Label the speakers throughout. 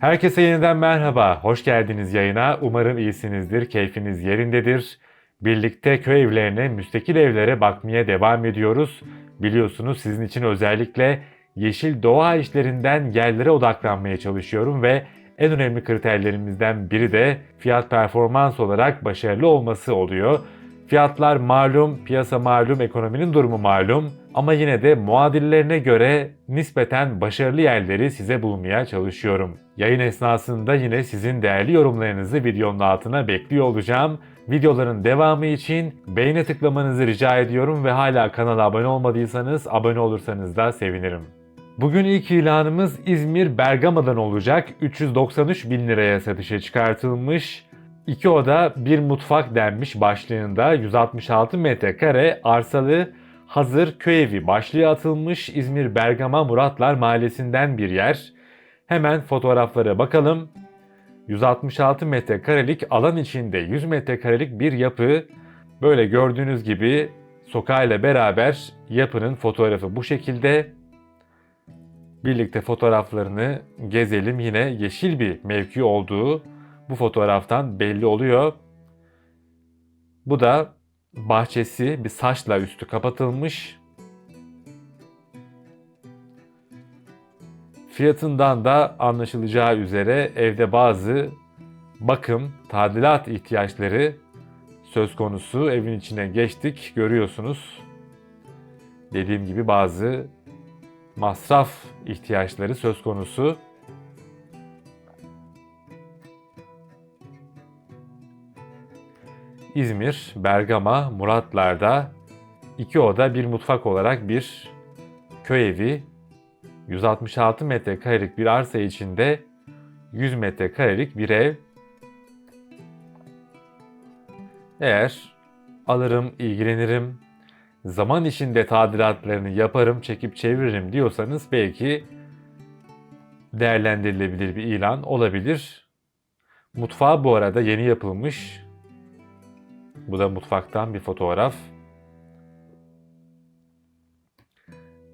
Speaker 1: Herkese yeniden merhaba, hoş geldiniz yayına. Umarım iyisinizdir, keyfiniz yerindedir. Birlikte köy evlerine, müstakil evlere bakmaya devam ediyoruz. Biliyorsunuz sizin için özellikle yeşil doğa işlerinden yerlere odaklanmaya çalışıyorum ve en önemli kriterlerimizden biri de fiyat performans olarak başarılı olması oluyor. Fiyatlar malum, piyasa malum, ekonominin durumu malum ama yine de muadillerine göre nispeten başarılı yerleri size bulmaya çalışıyorum. Yayın esnasında yine sizin değerli yorumlarınızı videonun altına bekliyor olacağım. Videoların devamı için beğene tıklamanızı rica ediyorum ve hala kanala abone olmadıysanız abone olursanız da sevinirim. Bugün ilk ilanımız İzmir Bergama'dan olacak. 393 bin liraya satışa çıkartılmış. İki oda bir mutfak denmiş başlığında 166 metrekare arsalı hazır köy evi başlığı atılmış İzmir Bergama Muratlar Mahallesi'nden bir yer. Hemen fotoğraflara bakalım. 166 metrekarelik alan içinde 100 metrekarelik bir yapı. Böyle gördüğünüz gibi sokağıyla beraber yapının fotoğrafı bu şekilde. Birlikte fotoğraflarını gezelim. Yine yeşil bir mevki olduğu bu fotoğraftan belli oluyor. Bu da bahçesi bir saçla üstü kapatılmış. Fiyatından da anlaşılacağı üzere evde bazı bakım, tadilat ihtiyaçları söz konusu. Evin içine geçtik, görüyorsunuz. Dediğim gibi bazı masraf ihtiyaçları söz konusu. İzmir, Bergama, Muratlar'da iki oda bir mutfak olarak bir köy evi 166 metrekarelik bir arsa içinde 100 metrekarelik bir ev. Eğer alırım, ilgilenirim, zaman içinde tadilatlarını yaparım, çekip çeviririm diyorsanız belki değerlendirilebilir bir ilan olabilir. Mutfağı bu arada yeni yapılmış. Bu da mutfaktan bir fotoğraf.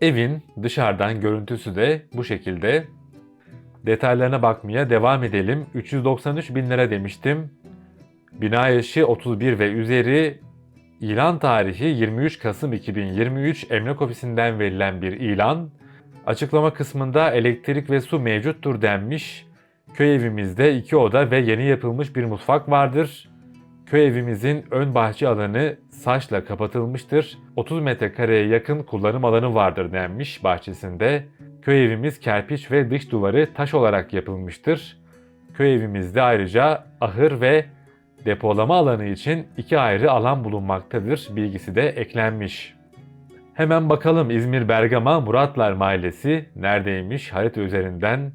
Speaker 1: Evin dışarıdan görüntüsü de bu şekilde. Detaylarına bakmaya devam edelim. 393 bin lira demiştim. Bina yaşı 31 ve üzeri. İlan tarihi 23 Kasım 2023 emlak ofisinden verilen bir ilan. Açıklama kısmında elektrik ve su mevcuttur denmiş. Köy evimizde iki oda ve yeni yapılmış bir mutfak vardır. Köy evimizin ön bahçe alanı saçla kapatılmıştır. 30 metrekareye yakın kullanım alanı vardır denmiş bahçesinde. Köy evimiz kerpiç ve dış duvarı taş olarak yapılmıştır. Köy evimizde ayrıca ahır ve depolama alanı için iki ayrı alan bulunmaktadır bilgisi de eklenmiş. Hemen bakalım İzmir Bergama Muratlar Mahallesi neredeymiş harita üzerinden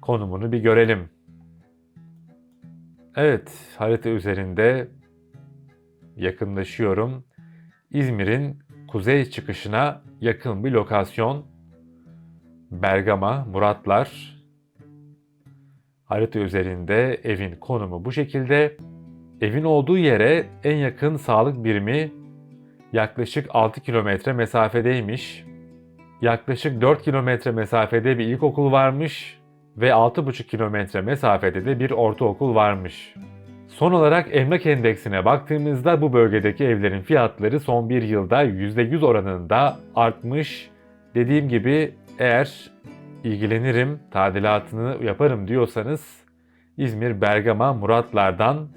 Speaker 1: konumunu bir görelim. Evet, harita üzerinde yakınlaşıyorum. İzmir'in kuzey çıkışına yakın bir lokasyon. Bergama, Muratlar. Harita üzerinde evin konumu bu şekilde. Evin olduğu yere en yakın sağlık birimi yaklaşık 6 kilometre mesafedeymiş. Yaklaşık 4 kilometre mesafede bir ilkokul varmış ve 6,5 kilometre mesafede de bir ortaokul varmış. Son olarak emlak endeksine baktığımızda bu bölgedeki evlerin fiyatları son bir yılda %100 oranında artmış. Dediğim gibi eğer ilgilenirim, tadilatını yaparım diyorsanız İzmir Bergama Muratlar'dan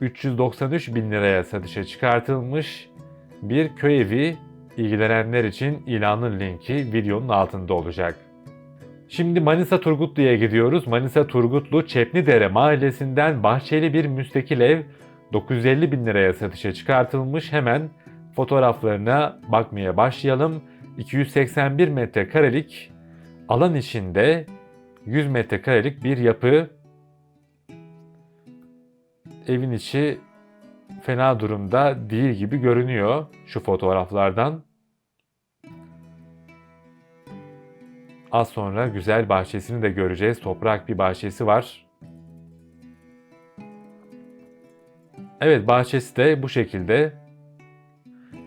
Speaker 1: 393 bin liraya satışa çıkartılmış bir köy evi ilgilenenler için ilanın linki videonun altında olacak. Şimdi Manisa Turgutlu'ya gidiyoruz. Manisa Turgutlu Çepnidere mahallesinden bahçeli bir müstakil ev 950 bin liraya satışa çıkartılmış. Hemen fotoğraflarına bakmaya başlayalım. 281 metrekarelik alan içinde 100 metrekarelik bir yapı. Evin içi fena durumda değil gibi görünüyor şu fotoğraflardan. Az sonra güzel bahçesini de göreceğiz. Toprak bir bahçesi var. Evet bahçesi de bu şekilde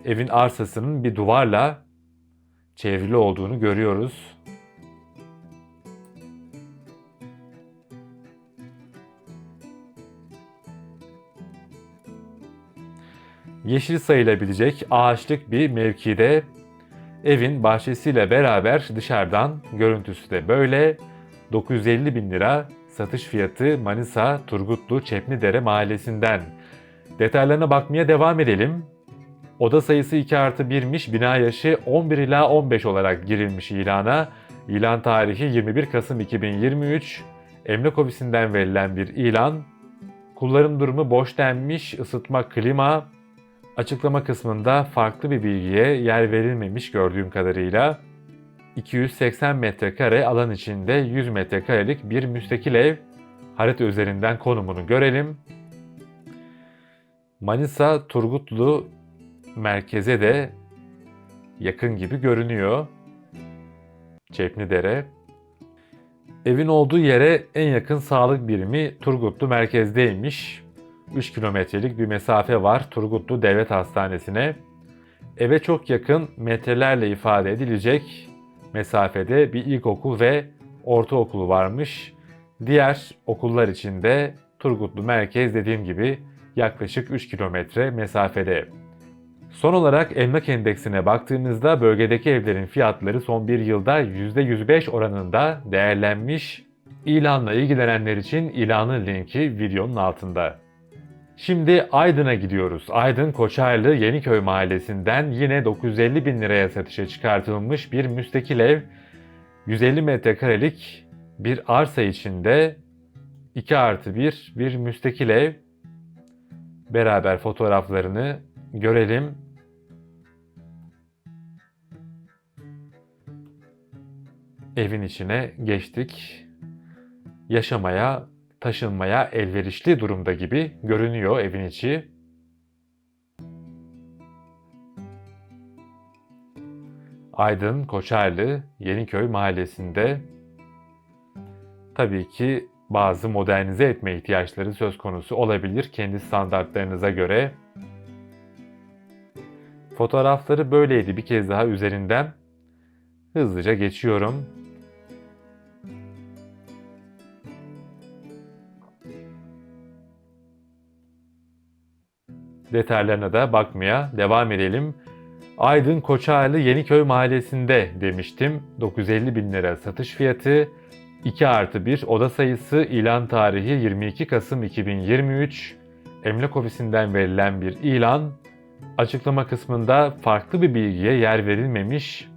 Speaker 1: evin arsasının bir duvarla çevrili olduğunu görüyoruz. Yeşil sayılabilecek ağaçlık bir mevkide evin bahçesiyle beraber dışarıdan görüntüsü de böyle. 950 bin lira satış fiyatı Manisa Turgutlu Çepnidere mahallesinden. Detaylarına bakmaya devam edelim. Oda sayısı 2 artı 1'miş, bina yaşı 11 ila 15 olarak girilmiş ilana. İlan tarihi 21 Kasım 2023. Emlak ofisinden verilen bir ilan. Kullanım durumu boş denmiş, ısıtma, klima. Açıklama kısmında farklı bir bilgiye yer verilmemiş gördüğüm kadarıyla. 280 metrekare alan içinde 100 metrekarelik bir müstakil ev. Harita üzerinden konumunu görelim. Manisa Turgutlu merkeze de yakın gibi görünüyor. Çepnidere. Evin olduğu yere en yakın sağlık birimi Turgutlu merkezdeymiş. 3 kilometrelik bir mesafe var Turgutlu Devlet Hastanesi'ne. Eve çok yakın metrelerle ifade edilecek mesafede bir ilkokul ve ortaokulu varmış. Diğer okullar için de Turgutlu merkez dediğim gibi yaklaşık 3 kilometre mesafede. Son olarak emlak endeksine baktığımızda bölgedeki evlerin fiyatları son bir yılda %105 oranında değerlenmiş. İlanla ilgilenenler için ilanın linki videonun altında. Şimdi Aydın'a gidiyoruz. Aydın Koçarlı Yeniköy mahallesinden yine 950 bin liraya satışa çıkartılmış bir müstakil ev. 150 metrekarelik bir arsa içinde 2 artı 1 bir müstakil ev. Beraber fotoğraflarını görelim. Evin içine geçtik. Yaşamaya, taşınmaya elverişli durumda gibi görünüyor evin içi. Aydın Koçarlı Yeniköy mahallesinde tabii ki bazı modernize etme ihtiyaçları söz konusu olabilir kendi standartlarınıza göre. Fotoğrafları böyleydi bir kez daha üzerinden hızlıca geçiyorum. Detaylarına da bakmaya devam edelim. Aydın Koçarlı Yeniköy mahallesinde demiştim. 950 bin lira satış fiyatı. 2 artı 1 oda sayısı ilan tarihi 22 Kasım 2023. Emlak ofisinden verilen bir ilan. Açıklama kısmında farklı bir bilgiye yer verilmemiş.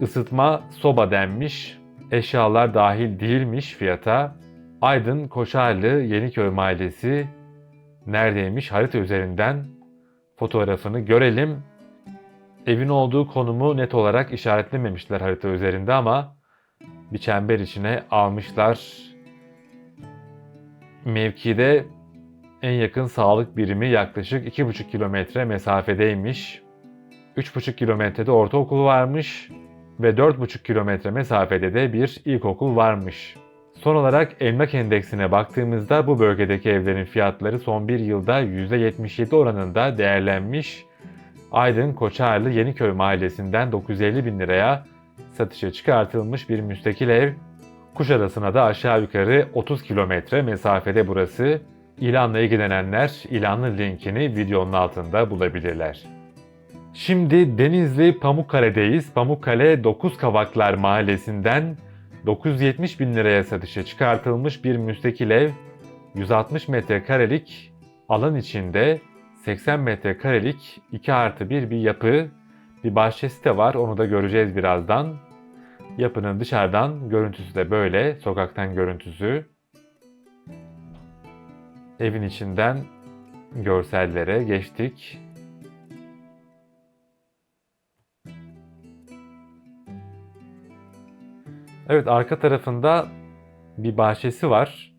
Speaker 1: Isıtma soba denmiş. Eşyalar dahil değilmiş fiyata. Aydın Koçarlı Yeniköy mahallesi neredeymiş harita üzerinden fotoğrafını görelim. Evin olduğu konumu net olarak işaretlememişler harita üzerinde ama bir çember içine almışlar. Mevkide en yakın sağlık birimi yaklaşık 2,5 kilometre mesafedeymiş. 3,5 kilometrede ortaokul varmış ve 4,5 kilometre mesafede de bir ilkokul varmış. Son olarak emlak endeksine baktığımızda bu bölgedeki evlerin fiyatları son bir yılda %77 oranında değerlenmiş. Aydın Koçarlı Yeniköy mahallesinden 950 bin liraya satışa çıkartılmış bir müstakil ev. Kuşadası'na da aşağı yukarı 30 kilometre mesafede burası. İlanla ilgilenenler ilanın linkini videonun altında bulabilirler. Şimdi Denizli Pamukkale'deyiz. Pamukkale 9 Kavaklar mahallesinden 970 bin liraya satışa çıkartılmış bir müstakil ev, 160 metrekarelik alan içinde 80 metrekarelik 2 artı 1 bir yapı, bir bahçesi de var onu da göreceğiz birazdan. Yapının dışarıdan görüntüsü de böyle, sokaktan görüntüsü. Evin içinden görsellere geçtik. Evet arka tarafında bir bahçesi var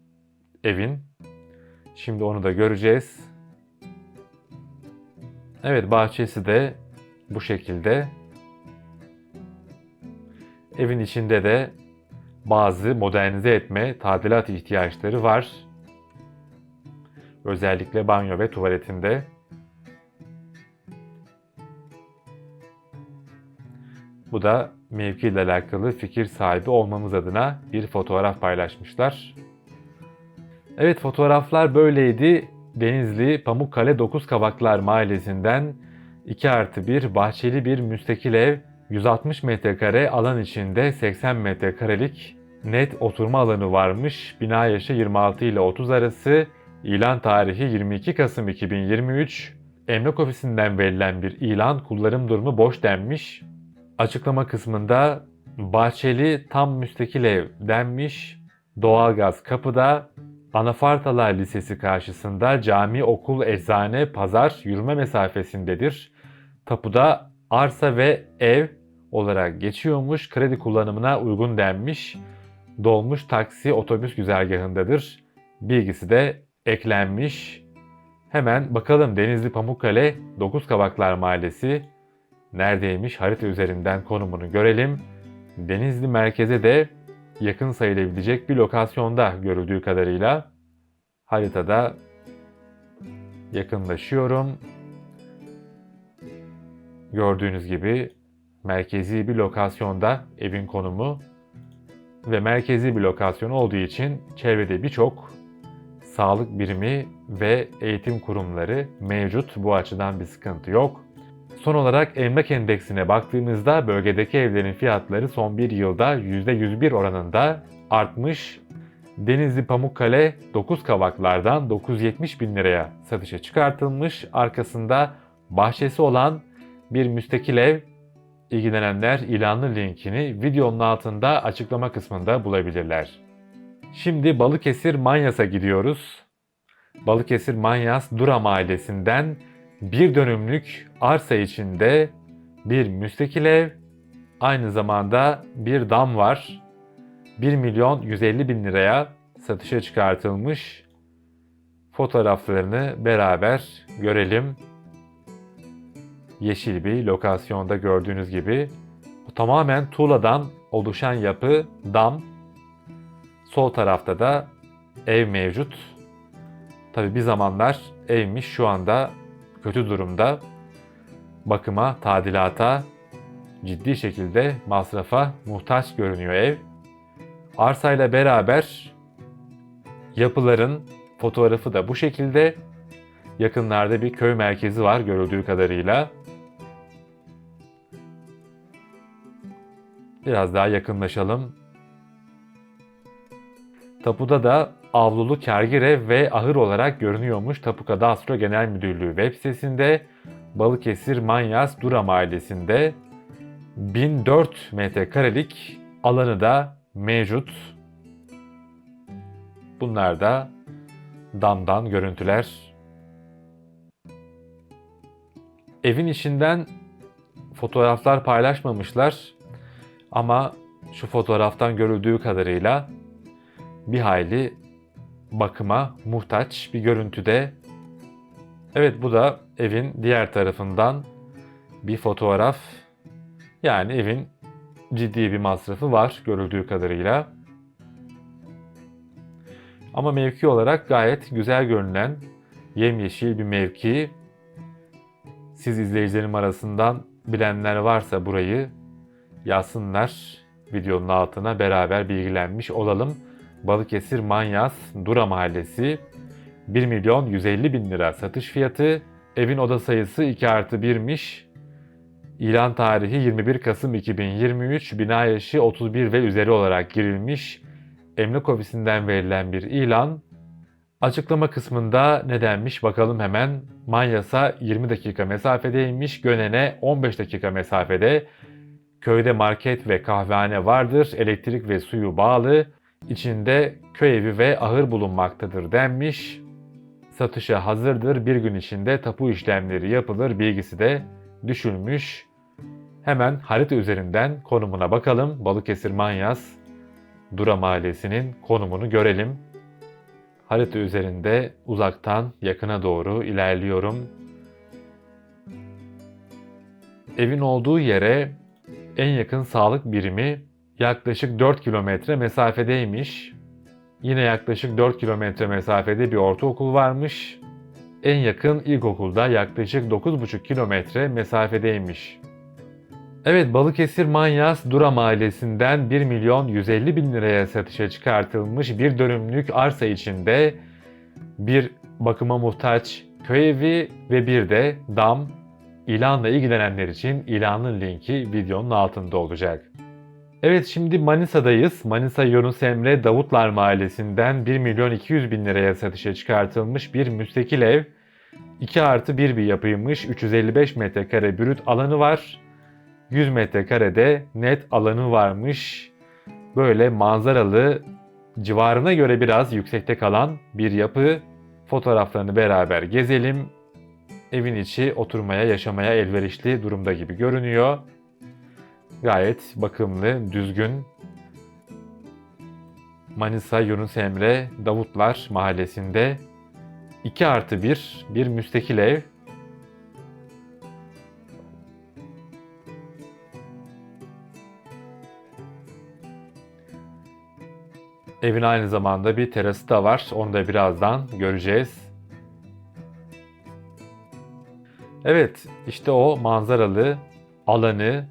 Speaker 1: evin. Şimdi onu da göreceğiz. Evet bahçesi de bu şekilde. Evin içinde de bazı modernize etme, tadilat ihtiyaçları var. Özellikle banyo ve tuvaletinde. Bu da mevkiyle alakalı fikir sahibi olmamız adına bir fotoğraf paylaşmışlar. Evet fotoğraflar böyleydi. Denizli Pamukkale 9 Kavaklar Mahallesi'nden 2 artı 1 bahçeli bir müstakil ev 160 metrekare alan içinde 80 metrekarelik net oturma alanı varmış. Bina yaşı 26 ile 30 arası. İlan tarihi 22 Kasım 2023. Emlak ofisinden verilen bir ilan kullanım durumu boş denmiş. Açıklama kısmında bahçeli tam müstakil ev denmiş. Doğalgaz kapıda. Anafartalar Lisesi karşısında cami, okul, eczane, pazar yürüme mesafesindedir. Tapuda arsa ve ev olarak geçiyormuş. Kredi kullanımına uygun denmiş. Dolmuş taksi otobüs güzergahındadır. Bilgisi de eklenmiş. Hemen bakalım Denizli Pamukkale 9 Kavaklar Mahallesi neredeymiş harita üzerinden konumunu görelim. Denizli merkeze de yakın sayılabilecek bir lokasyonda görüldüğü kadarıyla haritada yakınlaşıyorum. Gördüğünüz gibi merkezi bir lokasyonda evin konumu ve merkezi bir lokasyon olduğu için çevrede birçok sağlık birimi ve eğitim kurumları mevcut. Bu açıdan bir sıkıntı yok. Son olarak emlak endeksine baktığımızda bölgedeki evlerin fiyatları son bir yılda %101 oranında artmış. Denizli Pamukkale 9 kavaklardan 970 bin liraya satışa çıkartılmış. Arkasında bahçesi olan bir müstakil ev İlgilenenler ilanlı linkini videonun altında açıklama kısmında bulabilirler. Şimdi Balıkesir Manyas'a gidiyoruz. Balıkesir Manyas Dura Mahallesi'nden bir dönümlük arsa içinde bir müstakil ev, aynı zamanda bir dam var. 1 milyon 150 bin liraya satışa çıkartılmış. Fotoğraflarını beraber görelim yeşil bir lokasyonda gördüğünüz gibi. Tamamen tuğladan oluşan yapı dam. Sol tarafta da ev mevcut. Tabi bir zamanlar evmiş şu anda kötü durumda. Bakıma, tadilata, ciddi şekilde masrafa muhtaç görünüyor ev. Arsayla beraber yapıların fotoğrafı da bu şekilde. Yakınlarda bir köy merkezi var görüldüğü kadarıyla. Biraz daha yakınlaşalım. Tapuda da avlulu kergire ve ahır olarak görünüyormuş Tapu Kadastro Genel Müdürlüğü web sitesinde Balıkesir Manyas Dura Mahallesi'nde 1004 metrekarelik alanı da mevcut. Bunlar da damdan görüntüler. Evin içinden fotoğraflar paylaşmamışlar. Ama şu fotoğraftan görüldüğü kadarıyla bir hayli bakıma muhtaç bir görüntüde. Evet bu da evin diğer tarafından bir fotoğraf. Yani evin ciddi bir masrafı var görüldüğü kadarıyla. Ama mevki olarak gayet güzel görünen yemyeşil bir mevki. Siz izleyicilerim arasından bilenler varsa burayı yazsınlar videonun altına beraber bilgilenmiş olalım. Balıkesir Manyas Dura Mahallesi 1 milyon 150 bin lira satış fiyatı. Evin oda sayısı 2 artı 1'miş. İlan tarihi 21 Kasım 2023, bina yaşı 31 ve üzeri olarak girilmiş. Emlak ofisinden verilen bir ilan. Açıklama kısmında ne denmiş bakalım hemen. Manyas'a 20 dakika mesafedeymiş, Gönen'e 15 dakika mesafede. Köyde market ve kahvehane vardır, elektrik ve suyu bağlı, içinde köy evi ve ahır bulunmaktadır denmiş. Satışa hazırdır, bir gün içinde tapu işlemleri yapılır bilgisi de düşülmüş. Hemen harita üzerinden konumuna bakalım. Balıkesir Manyas Dura Mahallesi'nin konumunu görelim. Harita üzerinde uzaktan yakına doğru ilerliyorum. Evin olduğu yere en yakın sağlık birimi yaklaşık 4 kilometre mesafedeymiş. Yine yaklaşık 4 kilometre mesafede bir ortaokul varmış. En yakın ilkokulda yaklaşık 9,5 kilometre mesafedeymiş. Evet Balıkesir Manyas Dura Mahallesi'nden 1 milyon 150 bin liraya satışa çıkartılmış bir dönümlük arsa içinde bir bakıma muhtaç köy evi ve bir de dam. İlanla ilgilenenler için ilanın linki videonun altında olacak. Evet şimdi Manisa'dayız. Manisa Yunus Emre Davutlar Mahallesi'nden 1 milyon 200 bin liraya satışa çıkartılmış bir müstakil ev. 2 artı 1 bir yapıymış. 355 metrekare brüt alanı var. 100 metrekarede net alanı varmış. Böyle manzaralı, civarına göre biraz yüksekte kalan bir yapı. Fotoğraflarını beraber gezelim. Evin içi oturmaya, yaşamaya elverişli durumda gibi görünüyor. Gayet bakımlı, düzgün. Manisa Yunus Emre Davutlar mahallesinde 2 artı 1 bir müstakil ev. Evin aynı zamanda bir terası da var. Onu da birazdan göreceğiz. Evet, işte o manzaralı alanı,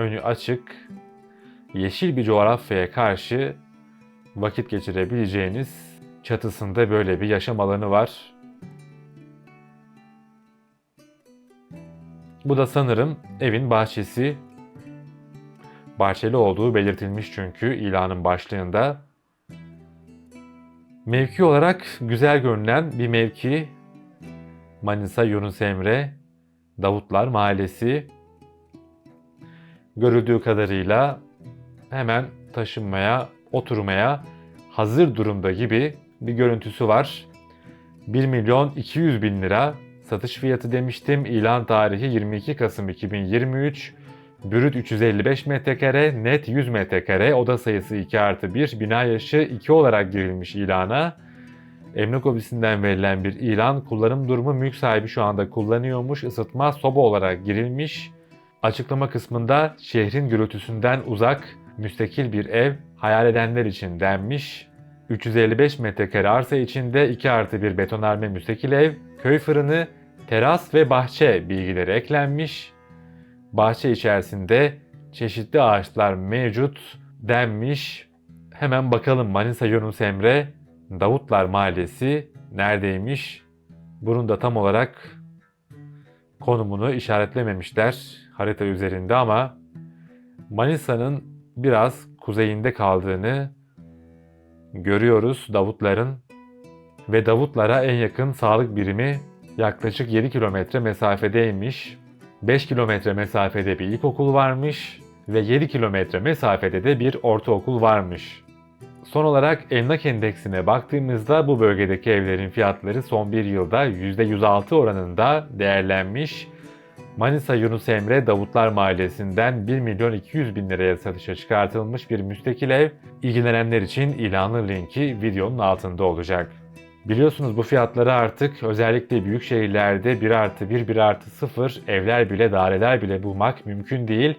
Speaker 1: önü açık, yeşil bir coğrafyaya karşı vakit geçirebileceğiniz çatısında böyle bir yaşam alanı var. Bu da sanırım evin bahçesi. Bahçeli olduğu belirtilmiş çünkü ilanın başlığında. Mevki olarak güzel görünen bir mevki. Manisa Yunus Emre, Davutlar Mahallesi. Görüldüğü kadarıyla hemen taşınmaya, oturmaya hazır durumda gibi bir görüntüsü var. 1 milyon 200 bin lira satış fiyatı demiştim. İlan tarihi 22 Kasım 2023. Brüt 355 metrekare, net 100 metrekare, oda sayısı 2 artı 1, bina yaşı 2 olarak girilmiş ilana. Emlak ofisinden verilen bir ilan, kullanım durumu mülk sahibi şu anda kullanıyormuş, ısıtma soba olarak girilmiş. Açıklama kısmında şehrin gürültüsünden uzak, müstakil bir ev hayal edenler için denmiş. 355 metrekare arsa içinde 2 artı 1 betonarme müstakil ev, köy fırını, teras ve bahçe bilgileri eklenmiş. Bahçe içerisinde çeşitli ağaçlar mevcut denmiş. Hemen bakalım Manisa Yunus Emre Davutlar Mahallesi neredeymiş? Bunun da tam olarak konumunu işaretlememişler harita üzerinde ama Manisa'nın biraz kuzeyinde kaldığını görüyoruz Davutların ve Davutlara en yakın sağlık birimi yaklaşık 7 kilometre mesafedeymiş. 5 kilometre mesafede bir ilkokul varmış ve 7 kilometre mesafede de bir ortaokul varmış. Son olarak emlak endeksine baktığımızda bu bölgedeki evlerin fiyatları son bir yılda %106 oranında değerlenmiş. Manisa Yunus Emre Davutlar Mahallesi'nden 1 milyon 200 bin liraya satışa çıkartılmış bir müstakil ev. İlgilenenler için ilanın linki videonun altında olacak. Biliyorsunuz bu fiyatları artık özellikle büyük şehirlerde 1 artı 1, 1 artı 0 evler bile daireler bile bulmak mümkün değil.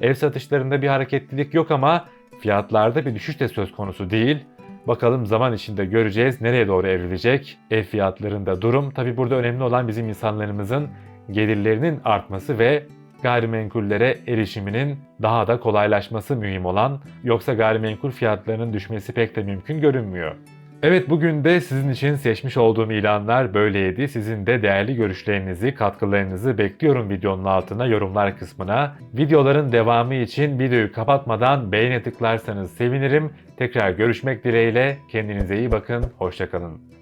Speaker 1: Ev satışlarında bir hareketlilik yok ama fiyatlarda bir düşüş de söz konusu değil. Bakalım zaman içinde göreceğiz nereye doğru evrilecek ev fiyatlarında durum. Tabi burada önemli olan bizim insanlarımızın gelirlerinin artması ve gayrimenkullere erişiminin daha da kolaylaşması mühim olan yoksa gayrimenkul fiyatlarının düşmesi pek de mümkün görünmüyor. Evet bugün de sizin için seçmiş olduğum ilanlar böyleydi. Sizin de değerli görüşlerinizi, katkılarınızı bekliyorum videonun altına yorumlar kısmına. Videoların devamı için videoyu kapatmadan beğene tıklarsanız sevinirim. Tekrar görüşmek dileğiyle kendinize iyi bakın, hoşçakalın.